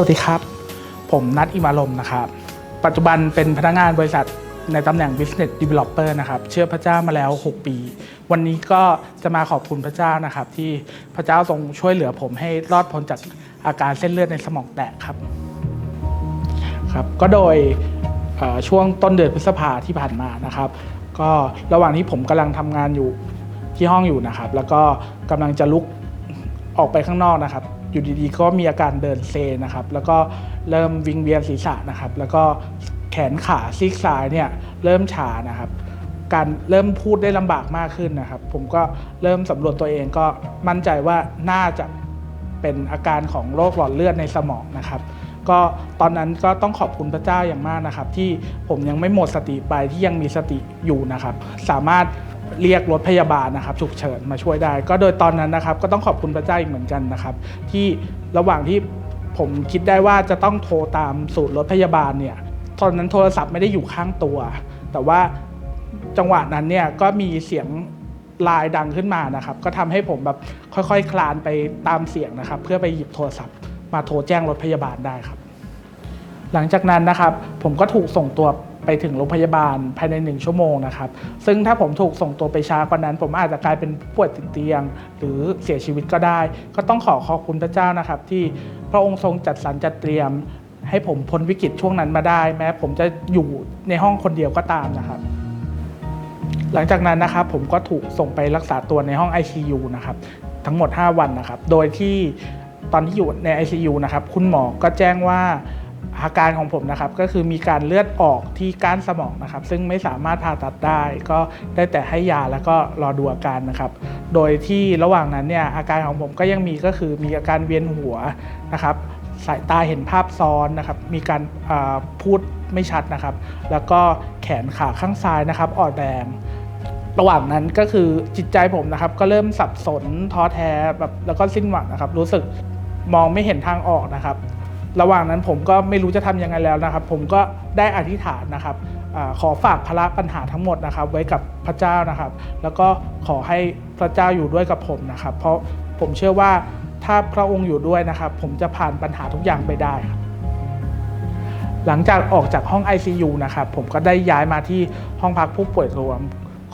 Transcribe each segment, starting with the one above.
วัสดีครับ ผมนัทอิมารมนะครับ ปัจจุบันเป็นพนักงานบริษัทในตำแหน่ง Business Developer นะครับ เชื่อพระเจ้ามาแล้ว 6 ปี วันนี้ก็จะมาขอบคุณพระเจ้านะครับ ที่พระเจ้าทรงช่วยเหลือผมให้รอดพ้นจากอาการเส้นเลือดในสมองแตกครับครับ ก็โดยช่วงต้นเดือนพฤษภาที่ผ่านมานะครับ ก็ระหว่างที่ผมกำลังทำงานอยู่ที่ห้องอยู่นะครับ แล้วก็กำลังจะลุกออกไปข้างนอกนะครับ อยู่ดีๆ ก็มีอาการเดินเซนะครับ แล้วก็เริ่มวิงเวียนศีรษะนะครับ แล้วก็แขนขาซีกซ้ายเนี่ยเริ่มชานะครับ การเริ่มพูดได้ลำบากมากขึ้นนะครับ ผมก็เริ่มสำรวจตัวเองก็มั่นใจว่าน่าจะเป็นอาการของโรคหลอดเลือดในสมองนะครับ ก็ตอนนั้นก็ต้องขอบคุณพระเจ้าอย่างมากนะครับ ที่ผมยังไม่หมดสติไปที่ยังมีสติอยู่นะครับ สามารถ เรียกรถพยาบาลนะครับฉุกเฉินมาช่วยได้ ก็โดยตอนนั้นนะครับ ก็ต้องขอบคุณพระเจ้าอีกเหมือนกันนะครับ ที่ระหว่างที่ผมคิดได้ว่าจะต้องโทรตามสูตรรถพยาบาลเนี่ยตอนนั้นโทรศัพท์ไม่ได้อยู่ข้างตัว แต่ว่าจังหวะนั้นเนี่ยก็มีเสียงลายดังขึ้นมานะครับ ก็ทำให้ผมแบบค่อยๆ คลานไปตามเสียงนะครับ เพื่อไปหยิบโทรศัพท์ มาโทรแจ้งรถพยาบาลได้ครับ หลังจากนั้นนะครับผมก็ถูกส่งตัวไปถึงโรงพยาบาลภายในหนึ่งชั่วโมงนะครับซึ่งถ้าผมถูกส่งตัวไปช้ากว่านั้น ผมอาจจะกลายเป็นป่วยติดเตียง หรือเสียชีวิตก็ได้ ก็ต้องขอขอบคุณพระเจ้านะครับ ที่พระองค์ทรงจัดสรรจัดเตรียม ให้ผมพ้นวิกฤตช่วงนั้นมาได้ แม้ผมจะอยู่ในห้องคนเดียวก็ตามนะครับหลังจากนั้นนะครับผมก็ถูกส่งไปรักษาตัวในห้อง ICU นะครับทั้งหมด 5 วันนะครับ โดยที่ตอนที่อยู่ใน ICU นะครับคุณหมอก็แจ้งว่า อาการของผมนะครับก็คือมีการเลือดออกที่ก้านสมองนะครับ ซึ่งไม่สามารถผ่าตัดได้ ก็ได้แต่ให้ยาแล้วก็รอดูอาการนะครับ โดยที่ระหว่างนั้นเนี่ยอาการของผมก็ยังมีก็คือมีอาการเวียนหัวนะครับ สายตาเห็นภาพซ้อนนะครับ มีการพูดไม่ชัดนะครับ แล้วก็แขนขาข้างซ้ายนะครับ อ่อนแรงระหว่างนั้นก็คือจิตใจผมนะครับ ก็เริ่มสับสนท้อแท้แบบแล้วก็สิ้นหวังนะครับ รู้สึกมองไม่เห็นทางออกนะครับ ระหว่างนั้นผมก็ไม่รู้จะทำยังไงแล้วนะครับ ผมก็ได้อธิษฐานนะครับอขอฝากภาระปัญหาทั้งหมดนะครับ ไว้กับพระเจ้านะครับ แล้วก็ขอให้พระเจ้าอยู่ด้วยกับผมนะครับ เพราะผมเชื่อว่าถ้าพระองค์อยู่ด้วยนะครับ ผมจะผ่านปัญหาทุกอย่างไปได้ครับหลังจากออกจากห้อง ICU นะครับผมก็ได้ย้ายมาที่ห้องพักผู้ป่วยรวม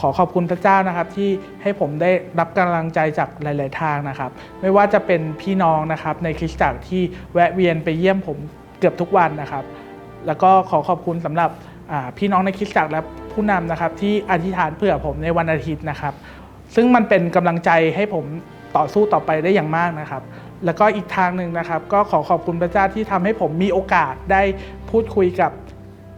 ขอขอบคุณพระเจ้านะครับที่ให้ผมได้รับกำลังใจจากหลาย ๆ ทางนะครับ ไม่ว่าจะเป็นพี่น้องนะครับในคริสตจักรที่แวะเวียนไปเยี่ยมผมเกือบทุกวันนะครับ แล้วก็ขอขอบคุณสำหรับพี่น้องในคริสตจักรและผู้นำนะครับ ที่อธิษฐานเผื่อผมในวันอาทิตย์นะครับ ซึ่งมันเป็นกำลังใจให้ผมต่อสู้ต่อไปได้อย่างมากนะครับ แล้วก็อีกทางหนึ่งนะครับ ก็ขอขอบคุณพระเจ้าที่ทำให้ผมมีโอกาสได้พูดคุยกับ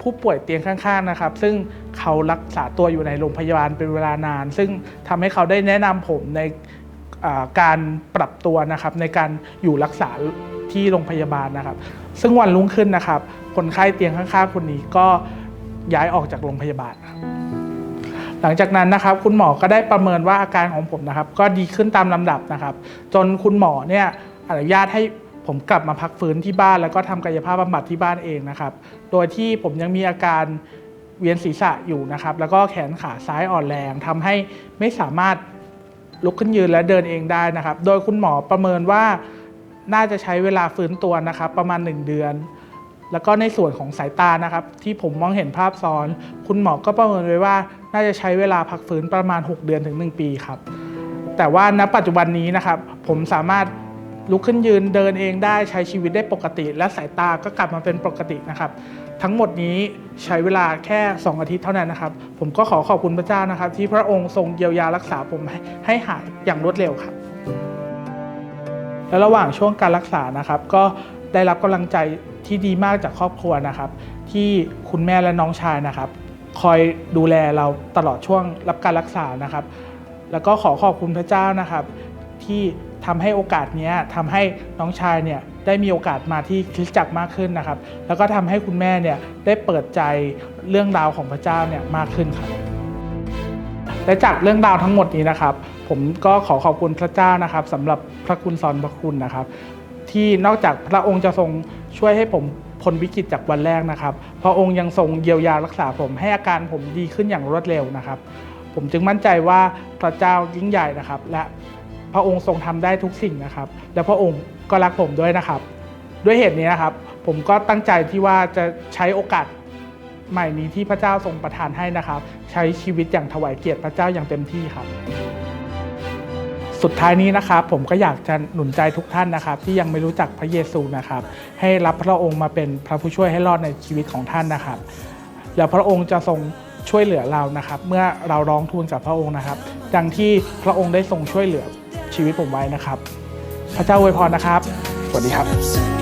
ผู้ป่วยเตียงข้าง ๆ นะครับ ซึ่ง เขารักษาตัวอยู่ในโรงพยาบาลเป็นเวลานาน ซึ่งทำให้เขาได้แนะนำผมในการปรับตัวนะครับในการอยู่รักษาที่โรงพยาบาลนะครับ ซึ่งวันรุ่งขึ้นนะครับ คนไข้เตียงข้างๆคนนี้ก็ย้ายออกจากโรงพยาบาล หลังจากนั้นนะครับ คุณหมอก็ได้ประเมินว่าอาการของผมนะครับ ก็ดีขึ้นตามลำดับนะครับ จนคุณหมอเนี่ยอนุญาตให้ผมกลับมาพักฟื้นที่บ้าน แล้วก็ทำกายภาพบำบัดที่บ้านเองนะครับ โดยที่ผมยังมีอาการ เวียนศีรษะอยู่นะครับ แล้วก็แขนขาซ้ายอ่อนแรงทำให้ไม่สามารถลุกขึ้นยืนและเดินเองได้นะครับ โดยคุณหมอประเมินว่าน่าจะใช้เวลาฟื้นตัวนะครับ ประมาณ 1 เดือน แล้วก็ในส่วนของสายตานะครับ ที่ผมมองเห็นภาพซ้อน คุณหมอก็ประเมินไว้ว่า น่าจะใช้เวลาพักฟื้นประมาณ 6 เดือนถึง 1 ปีครับ แต่ว่าณปัจจุบันนี้นะครับ ผมสามารถ ลุกขึ้นยืนเดินเองได้ใช้ชีวิตได้ปกติ และสายตาก็กลับมาเป็นปกตินะครับ ทั้งหมดนี้ใช้เวลาแค่ 2 อาทิตย์เท่านั้นนะครับ ผมก็ขอขอบคุณพระเจ้านะครับ ที่พระองค์ทรงเยียวยารักษาผมให้ให้หายอย่างรวดเร็วครับ และระหว่างช่วงการรักษานะครับ ก็ได้รับกำลังใจที่ดีมากจากครอบครัวนะครับ ที่คุณแม่และน้องชายนะครับ คอยดูแลเราตลอดช่วงรับการรักษานะครับ แล้วก็ขอขอบคุณพระเจ้านะครับ ที่ ทำให้โอกาสเนี้ยทำให้น้องชายเนี่ยได้มีโอกาสมาที่คริสตจักรมากขึ้นนะครับ แล้วก็ทำให้คุณแม่เนี่ยได้เปิดใจเรื่องราวของพระเจ้าเนี่ยมากขึ้นครับและจากเรื่องราวทั้งหมดนี้นะครับ ผมก็ขอขอบคุณพระเจ้านะครับสำหรับพระคุณสอนพระคุณนะครับ ที่นอกจากพระองค์จะทรงช่วยให้ผมพ้นวิกฤตจากวันแรกนะครับ พระองค์ยังทรงเยียวยารักษาผมให้อาการผมดีขึ้นอย่างรวดเร็วนะครับ ผมจึงมั่นใจว่าพระเจ้ายิ่งใหญ่นะครับ และ พระองค์ทรงทำได้ทุกสิ่งนะครับ และพระองค์ก็รักผมด้วยนะครับ ด้วยเหตุนี้นะครับ ผมก็ตั้งใจที่ว่าจะใช้โอกาสใหม่นี้ที่พระเจ้าทรงประทานให้นะครับ ใช้ชีวิตอย่างถวายเกียรติพระเจ้าอย่างเต็มที่ครับ สุดท้ายนี้นะครับ ผมก็อยากจะหนุนใจทุกท่านนะครับ ที่ยังไม่รู้จักพระเยซูนะครับ ให้รับพระองค์มาเป็นพระผู้ช่วยให้รอดในชีวิตของท่านนะครับ แล้วพระองค์จะทรงช่วยเหลือเรานะครับ เมื่อเราร้องทูลกับพระองค์นะครับ ดังที่พระองค์ได้ทรงช่วยเหลือ ชีวิตผมไว้นะครับ พระเจ้าอวยพรนะครับ สวัสดีครับ